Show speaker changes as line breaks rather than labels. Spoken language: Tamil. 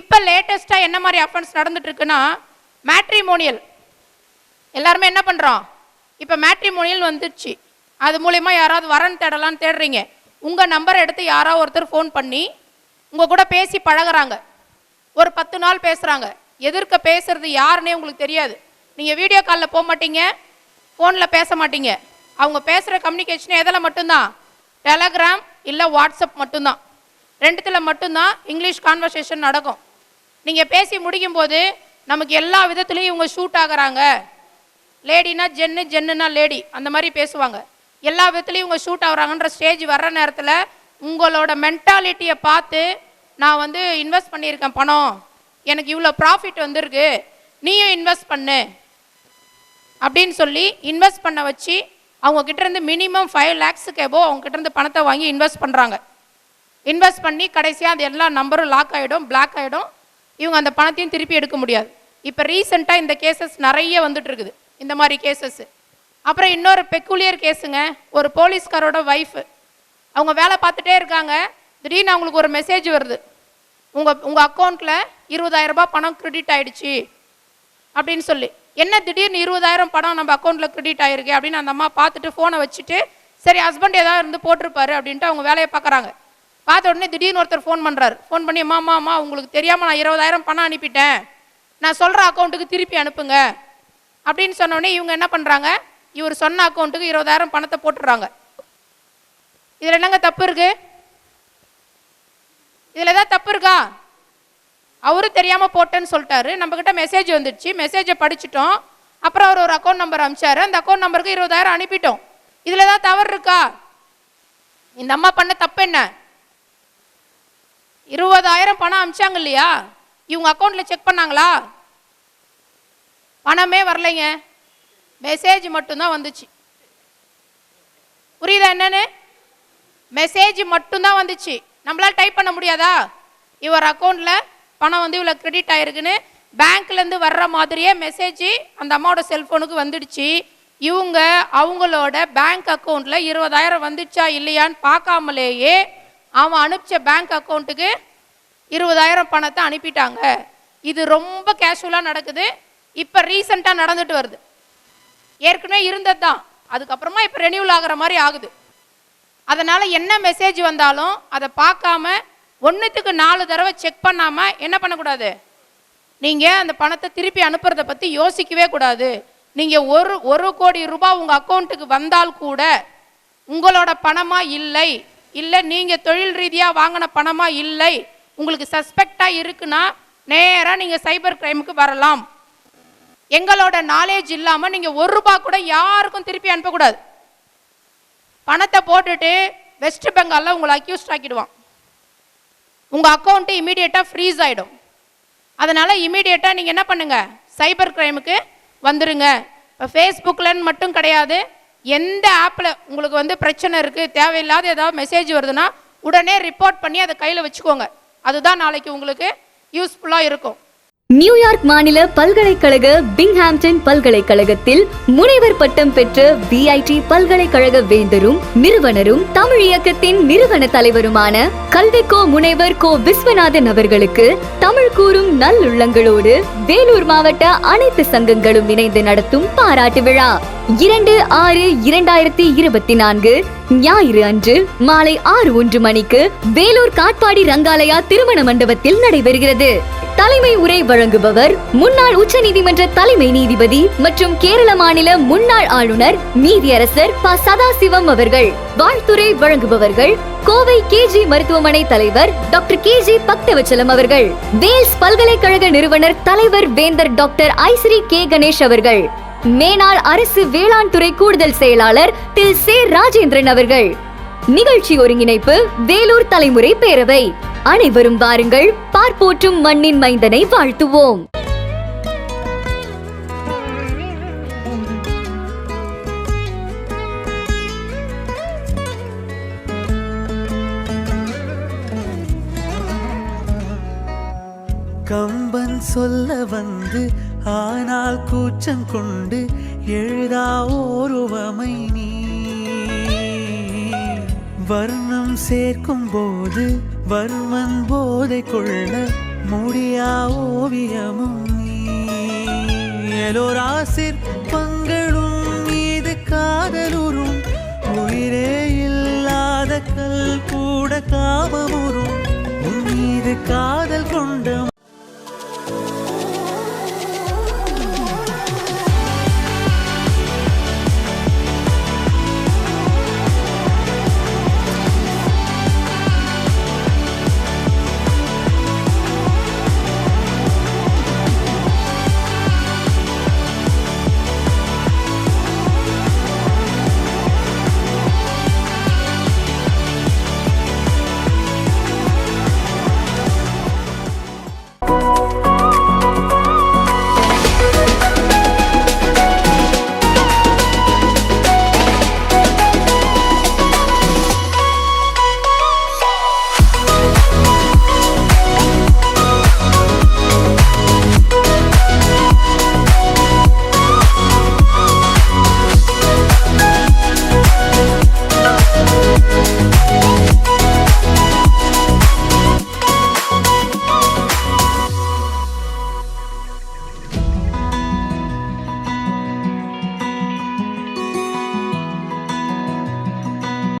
இப்போ லேட்டஸ்ட்டாக என்ன மாதிரி அஃபென்ஸ் நடந்துட்டு இருக்குன்னா மேட்ரிமோனியல் எல்லாருமே என்ன பண்ணுறோம் இப்போ மேட்ரிமோனியல் வந்துடுச்சு அது மூலயமா யாராவது வரன் தேடலான்னு தேடுறீங்க. உங்கள் நம்பரை எடுத்து யாராவது ஒருத்தர் ஃபோன் பண்ணி உங்கள் கூட பேசி பழகுறாங்க. ஒரு பத்து நாள் பேசுகிறாங்க எதிர்க்க பேசுறது யாருன்னே உங்களுக்கு தெரியாது. நீங்கள் வீடியோ காலில் போக மாட்டீங்க ஃபோனில் பேச மாட்டீங்க. அவங்க பேசுகிற கம்யூனிகேஷன் எதில் மட்டும்தான்? டெலகிராம் இல்லை வாட்ஸ்அப் மட்டும்தான். ரெண்டுத்தில் மட்டும்தான் இங்கிலீஷ் கான்வர்சேஷன் நடக்கும். நீங்கள் பேசி முடிக்கும்போது நமக்கு எல்லா விதத்துலேயும் இவங்க ஷூட் ஆகுறாங்க. லேடினா ஜென்னு ஜென்னுனா லேடி அந்த மாதிரி பேசுவாங்க. எல்லா விதத்துலேயும் இவங்க ஷூட் ஆகுறாங்கன்ற ஸ்டேஜ் வர்ற நேரத்தில் உங்களோட மென்டாலிட்டியை பார்த்து நான் வந்து இன்வெஸ்ட் பண்ணியிருக்கேன் பணம். எனக்கு இவ்வளோ ப்ராஃபிட் வந்திருக்கு. நீயும் இன்வெஸ்ட் பண்ணு. அப்படின்னு சொல்லி இன்வெஸ்ட் பண்ண வச்சு அவங்க கிட்டேருந்து மினிமம் ஃபைவ் லேக்ஸுக்கு எபோ அவங்க இருந்து பணத்தை வாங்கி இன்வெஸ்ட் பண்ணுறாங்க இன்வெஸ்ட் பண்ணி கடைசியாக அது எல்லா நம்பரும் லாக் ஆகிடும் பிளாக் ஆகிடும் இவங்க அந்த பணத்தையும் திருப்பி எடுக்க முடியாது. இப்போ ரீசெண்டாக இந்த கேசஸ் நிறைய வந்துட்டு இருக்குது. இந்த மாதிரி கேசஸ் அப்புறம் இன்னொரு பெக்குலியர் கேஸுங்க ஒரு போலீஸ்காரோட ஒய்ஃபு அவங்க வேலை பார்த்துட்டே இருக்காங்க. திடீர்னு அவங்களுக்கு ஒரு மெசேஜ் வருது. உங்கள் உங்கள் அக்கௌண்ட்டில் இருபதாயிரரூபா பணம் கிரெடிட் ஆகிடுச்சி அப்படின்னு சொல்லி. என்ன திடீர்னு இருபதாயிரம் பணம் நம்ம அக்கௌண்ட்டில் கிரெடிட் ஆகிருக்கு அப்படின்னு அந்த அம்மா பார்த்துட்டு ஃபோனை வச்சுட்டு சரி ஹஸ்பண்ட் ஏதாவது இருந்து போட்டிருப்பாரு அப்படின்ட்டு அவங்க வேலையை பார்க்குறாங்க. பார்த்த உடனே திடீர்னு ஒருத்தர் ஃபோன் பண்ணுறாரு ஃபோன் பண்ணி அம்மா அம்மா அம்மா உங்களுக்கு தெரியாமல் நான் இருபதாயிரம் பணம் அனுப்பிட்டேன். நான் சொல்கிற அக்கௌண்ட்டுக்கு திருப்பி அனுப்புங்க. அப்படின்னு சொன்னோடனே இவங்க என்ன பண்ணுறாங்க இவர் சொன்ன அக்கௌண்ட்டுக்கு இருபதாயிரம் பணத்தை போட்டுடுறாங்க. இதில் என்னங்க தப்பு இருக்கு? இதில் ஏதாவது தப்பு இருக்கா? அவரும் தெரியாமல் போட்டேன்னு சொல்லிட்டாரு. நம்ம மெசேஜ் வந்துடுச்சு. மெசேஜை படிச்சிட்டோம். அப்புறம் அவர் ஒரு அக்கௌண்ட் நம்பர் அனுப்பிச்சாரு. அந்த அக்கௌண்ட் நம்பருக்கு இருபதாயிரம் அனுப்பிட்டோம். இதில் ஏதாவது தவறு இருக்கா? இந்த அம்மா பண்ண தப்பு என்ன? இருபதாயிரம் பணம் அனுப்பிச்சாங்க இல்லையா? இவங்க அக்கௌண்ட்ல செக் பண்ணாங்களா? பணமே வரலைங்க. மெசேஜ் மட்டும்தான் வந்துச்சு. புரியுதா என்னன்னு? மெசேஜ் மட்டும்தான் வந்துச்சு. நம்மளால டைப் பண்ண முடியாதா? இவர் அக்கௌண்ட்ல பணம் வந்து இவ்வளோ கிரெடிட் ஆயிருக்குன்னு பேங்க்ல இருந்து வர்ற மாதிரியே மெசேஜ் அந்த அம்மாவோட செல்போனுக்கு வந்துடுச்சு. இவங்க அவங்களோட பேங்க் அக்கௌண்ட்ல இருபதாயிரம் வந்துச்சா இல்லையான்னு பார்க்காமலேயே அவன் அனுப்பிச்ச பேங்க் அக்கௌண்ட்டுக்கு இருபதாயிரம் பணத்தை அனுப்பிட்டாங்க. இது ரொம்ப கேஷுவலாக நடக்குது. இப்போ ரீசண்டாக நடந்துட்டு வருது. ஏற்கனவே இருந்தது தான். அதுக்கப்புறமா இப்போ ரெனியூல் ஆகிற மாதிரி ஆகுது. அதனால் என்ன மெசேஜ் வந்தாலும் அதை பார்க்காம ஒன்றுத்துக்கு நாலு தடவை செக் பண்ணாமல் என்ன பண்ணக்கூடாது? நீங்கள் அந்த பணத்தை திருப்பி அனுப்புறத பற்றி யோசிக்கவே கூடாது. நீங்கள் ஒரு ஒரு கோடி ரூபாய் உங்கள் அக்கௌண்ட்டுக்கு வந்தால் கூட உங்களோட பணமாக இல்லை. இல்லை நீங்கள் தொழில் ரீதியாக வாங்கின பணமா? இல்லை. உங்களுக்கு சஸ்பெக்டாக இருக்குன்னா நேராக நீங்கள் சைபர் கிரைமுக்கு வரலாம். எங்களோட நாலேஜ் இல்லாமல் நீங்கள் ஒரு ரூபா கூட யாருக்கும் திருப்பி அனுப்பக்கூடாது. பணத்தை போட்டுட்டு வெஸ்ட் பெங்காலில் உங்களை அக்யூஸ்ட் ஆக்கிடுவான். உங்கள் அக்கௌண்ட்டு இமீடியட்டாக ஃப்ரீஸ் ஆகிடும் அதனால் இமீடியட்டாக நீங்கள் என்ன பண்ணுங்கள் சைபர் கிரைமுக்கு வந்துருங்க. இப்போ ஃபேஸ்புக்கில்னு மட்டும் கிடையாது. எந்த ஆப்பில் உங்களுக்கு வந்து பிரச்சனை இருக்குது தேவையில்லாத ஏதாவது மெசேஜ் வருதுன்னா உடனே ரிப்போர்ட் பண்ணி அதை கையில் வச்சுக்கோங்க. அதுதான் நாளைக்கு உங்களுக்கு யூஸ்ஃபுல்லாக இருக்கும்.
நியூயார்க் மாநில பல்கலைக்கழக பிங்ஹாம்டன் பல்கலைக்கழகத்தில் முனைவர் பட்டம் பெற்ற விஐடி பல்கலைக்கழக வேந்தரும் நிறுவனரும் தமிழ் இயக்கத்தின் நிறுவன தலைவருமான கல்விக்கோ முனைவர் கோ விஸ்வநாதன் அவர்களுக்கு தமிழ் கூறும் நல்லுள்ளங்களோடு வேலூர் மாவட்ட அனைத்து சங்கங்களும் இணைந்து நடத்தும் பாராட்டு விழா. இரண்டு ஆறு இரண்டாயிரத்தி இருபத்தி நான்கு ஞாயிறு அன்று மாலை ஆறு ஒன்று மணிக்கு வேலூர் காட்பாடி ரங்காலயா திருமண மண்டபத்தில் நடைபெறுகிறது. தலைமை உரை வழங்குபவர் முன்னாள் உச்சநீதிமன்ற தலைமை நீதிபதி மற்றும் கேரள மாநில முன்னாள் ஆளுநர் நீதியரசர் ப. சதாசிவம் அவர்கள் வாழ்த்துரை வழங்குபவர்கள் கோவை கேஜி மருத்துவமனை தலைவர் டாக்டர் கே. ஜி. பக்தவச்சலம் அவர்கள் வேல்ஸ் பல்கலைக்கழக நிறுவனர் தலைவர் வேந்தர் டாக்டர் ஐஸ்ரீ கே. கணேஷ் அவர்கள் மேனாள் அரசு வேளாண் துறை கூடுதல் செயலாளர் தில் சே ராஜேந்திரன் அவர்கள். நிகழ்ச்சி ஒருங்கிணைப்பு வேலூர் தலைமுறை பேரவை. அனைவரும் வாருங்கள் பார்ப்போற்றும் மண்ணின் மைந்தனை வாழ்த்துவோம்.
கம்பன் சொல்ல வந்து ஆனால் கூச்சம் கொண்டு எழுதா ஓருவமை நீ. வர்ணம் சேர்க்கும் போது வர்மன் போதை கொள்ள முடியா ஓவியமும் நீ. பங்களும் மீது காதலுறும் உயிரே இல்லாத கல் கூட காமமுறும்.